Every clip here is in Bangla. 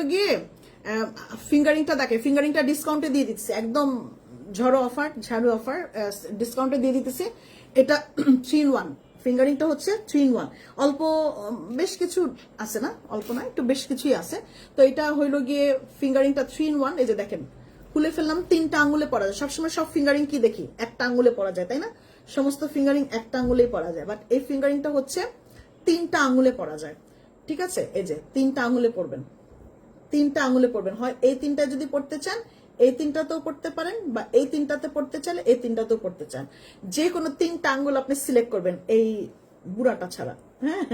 হইল গিয়ে ফিঙ্গারিংটা দেখে ফিঙ্গারিংটা ডিসকাউন্টে দিয়ে দিচ্ছে। একদম ঝড়ো অফার ঝাড়ু অফার ডিসকাউন্টে দিয়ে দিতেছে। এটা থ্রি ইন ওয়ান ফিঙ্গারিংটা হচ্ছে থ্রি ইন ওয়ান অল্প বেশ কিছু আছে না? অল্প না, একটু বেশ কিছুই আছে। তো এটা হইল গিয়ে ফিঙ্গারিংটা থ্রি ইন ওয়ান এই যে দেখেন, খুলে ফেললাম, তিনটা আঙুলে পরা যায়। সবসময় সব ফিঙ্গারিং কি দেখি? একটা আঙুলে পরা যায়, তাই না? সমস্ত ফিঙ্গারিং একটা আঙুলেই পরা যায়। বাট এই ফিঙ্গারিংটা হচ্ছে তিনটা আঙুলে পরা যায়। ঠিক আছে? এই যে, তিনটা আঙুলে পরবেন তিনটা আঙুলে পড়বেন। হয় এই তিনটা যদি পড়তে চান, এই তিনটাতেও পড়তে পারেন বা এই তিনটাতে পড়তে চাইলে এই তিনটাতেও পড়তে চান। যে কোনো তিনটা আঙ্গুল আপনি সিলেক্ট করবেন এই বুড়াটা ছাড়া। হ্যাঁ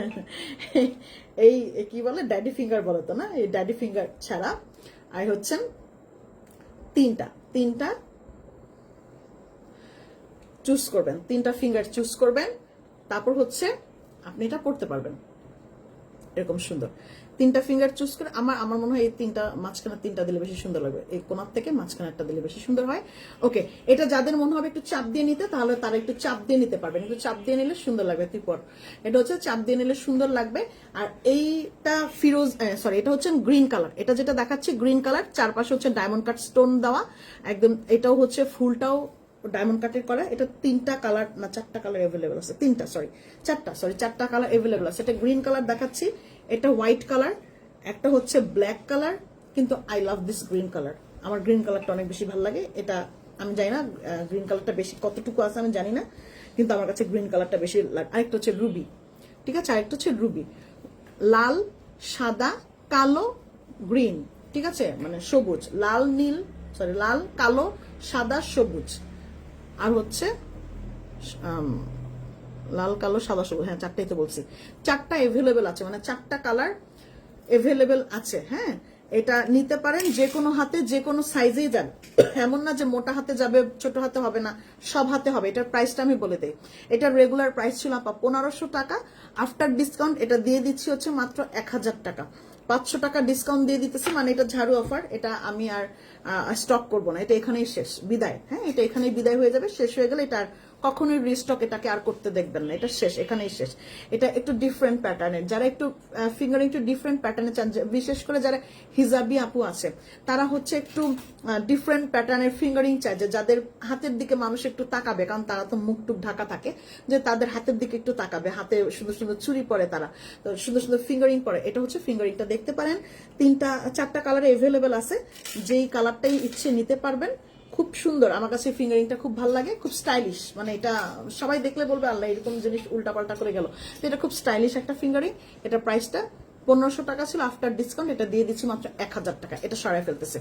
এই কি বলে? ড্যাডি ফিঙ্গার বলে তো না? এই ড্যাডি ফিঙ্গার ছাড়া আর হচ্ছেন তিনটা। তিনটা চুজ করবেন। তিনটা ফিঙ্গার চুজ করবেন। তারপর হচ্ছে আপনি এটা পড়তে পারবেন। এরকম সুন্দর। তিনটা ফিঙ্গার চুজ করে আমার আমার মনে হয় এই তিনটা মাঝখানে তিনটা দিলে বেশি সুন্দর লাগবে। এই কোনার থেকে মাঝখানে একটা দিলে বেশি সুন্দর হয়। ওকে এটা যাদের মনে হবে একটু চাপ দিয়ে নিতে, তাহলে তারা একটু চাপ দিয়ে নিতে পারবেন। একটু চাপ দিয়ে নিলে সুন্দর লাগবে তুই পর এটা হচ্ছে চাপ দিয়ে নিলে সুন্দর লাগবে। আর এইটা ফিরোজ সরি এটা হচ্ছে গ্রিন কালার এটা যেটা দেখাচ্ছে গ্রিন কালার চারপাশে হচ্ছে ডায়মন্ড কাট স্টোন দেওয়া। একদম এটাও হচ্ছে ফুলটাও ডায়মন্ড কাটের করা। এটা তিনটা কালার না, চারটা কালার অ্যাভেলেবল আছে। তিনটা সরি চারটা সরি চারটা কালার অ্যাভেলেবল আছে। এটা গ্রিন কালার দেখাচ্ছি। এটা হোয়াইট কালার একটা হচ্ছে ব্ল্যাক কালার কিন্তু I love this green colour আমার গ্রিন কালারটা অনেক বেশি ভালো লাগে। এটা আমি জানি না গ্রিন কালারটা বেশি কতটুকু আছে আমি জানি না, কিন্তু আমার কাছে গ্রিন কালারটা বেশি লাগে আরেকটা হচ্ছে রুবি ঠিক আছে? আরেকটা হচ্ছে রুবি লাল, সাদা, কালো গ্রিন ঠিক আছে? মানে সবুজ, লাল, নীল সরি লাল, কালো, সাদা, সবুজ, আর হচ্ছে লাল, কালো, সাদা, সবুজ হ্যাঁ চারটাই তো বলছি। চারটা এভেলেবেল আছে মানে চারটা কালার এভেলেবেল আছে হ্যাঁ? এটা নিতে পারেন যে কোনো হাতে, যে কোনো সাইজেই যান এমন না যে মোটা হাতে যাবে, ছোট হাতে হবে না, সব হাতে হবে। এটার প্রাইসটা আমি বলে দিই। এটার রেগুলার প্রাইস ছিল আপা পনেরোশো টাকা। আফটার ডিসকাউন্ট এটা দিয়ে দিচ্ছি হচ্ছে মাত্র এক হাজার টাকা। পাঁচশো টাকা ডিসকাউন্ট দিয়ে দিতেছি মানে এটা ঝাড়ু অফার এটা আমি আর স্টক করব না। এটা এখানেই শেষ, বিদায়। হ্যাঁ এটা এখানেই বিদায় হয়ে যাবে, শেষ হয়ে গেলে এটা আর কখনোই রিস্টক এটাকে আর করতে দেখবেন না। এটা শেষ, এখানেই শেষ। এটা একটু ডিফারেন্ট প্যাটার্নের যারা একটু ফিঙ্গার একটু ডিফারেন্ট প্যাটার্নে চান বিশেষ করে যারা হিজাবি আপু আছে, তারা হচ্ছে একটু ডিফারেন্ট প্যাটার্নের ফিঙ্গারিং চায়, যে যাদের হাতের দিকে মানুষ একটু তাকাবে, কারণ তারা তো মুখ টুক ঢাকা থাকে, যে তাদের হাতের দিকে একটু তাকাবে। হাতে সুন্দর সুন্দর চুরি পরে তারা, তো সুন্দর সুন্দর ফিঙ্গারিং পরে। এটা হচ্ছে ফিঙ্গারিংটা দেখতে পারেন। তিনটা, চারটা কালারে এভেলেবেল আছে। যেই কালারটাই ইচ্ছে নিতে পারবেন। খুব সুন্দর। আমার কাছে ফিঙ্গারিংটা খুব ভালো লাগে, খুব স্টাইলিশ মানে এটা সবাই দেখলে বলবে, আল্লাহ, এরকম জিনিস উল্টাপাল্টা করে গেল। তো এটা খুব স্টাইলিশ একটা ফিঙ্গারিং। এটা প্রাইসটা পনেরোশো টাকা ছিল। আফটার ডিসকাউন্ট এটা দিয়ে দিচ্ছি মাত্র এক হাজার টাকা। এটা সরাই ফেলতেছে।